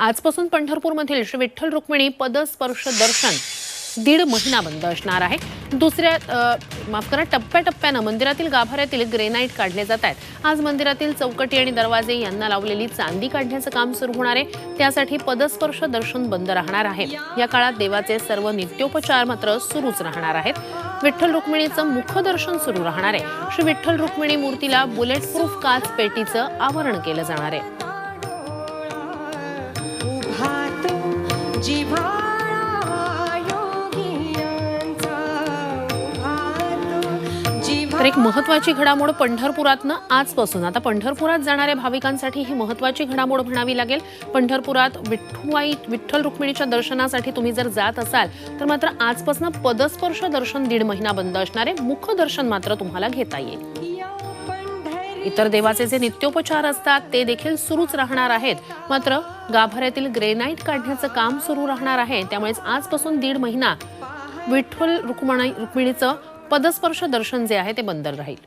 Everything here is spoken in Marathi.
आजपासून पंढरपूरमधील श्री विठ्ठल रुक्मिणी पदस्पर्श दर्शन दीड महिना बंद असणार आहे. दुसऱ्या माफ करा टप्प्याटप्प्यानं मंदिरातील गाभाऱ्यातील ग्रेनाईट काढले जात आहेत. आज मंदिरातील चौकटी आणि दरवाजे यांना लावलेली चांदी काढण्याचं काम सुरू होणार आहे. त्यासाठी पदस्पर्श दर्शन बंद राहणार आहे. या काळात देवाचे सर्व नित्योपचार मात्र सुरूच राहणार आहेत. विठ्ठल रुक्मिणीचं मुखदर्शन सुरू राहणार आहे. श्री विठ्ठल रुक्मिणी मूर्तीला बुलेट प्रूफ काच पेटीचं आवरण केलं जाणार आहे. तर एक महत्वाची घडामोड पंढरपुरातनं आजपासून. आता पंढरपुरात जाणाऱ्या भाविकांसाठी ही महत्वाची घडामोड म्हणावी लागेल. पंढरपुरात विठ्ठुवाई विठ्ठल रुक्मिणीच्या दर्शनासाठी तुम्ही जर जात असाल तर मात्र आजपासून पदस्पर्श दर्शन दीड महिना बंद असणारे मुख मुखदर्शन मात्र तुम्हाला घेता येईल. इतर देवाचे जे नित्योपचार असतात ते देखील सुरूच राहणार आहेत. मात्र गाभाऱ्यातील ग्रेनाईट काढण्याचं काम सुरू राहणार आहे. त्यामुळेच आजपासून दीड महिना विठ्ठल रुक्मणी रुक्मिणीचं पदस्पर्श दर्शन जे आहे ते बंद राहील.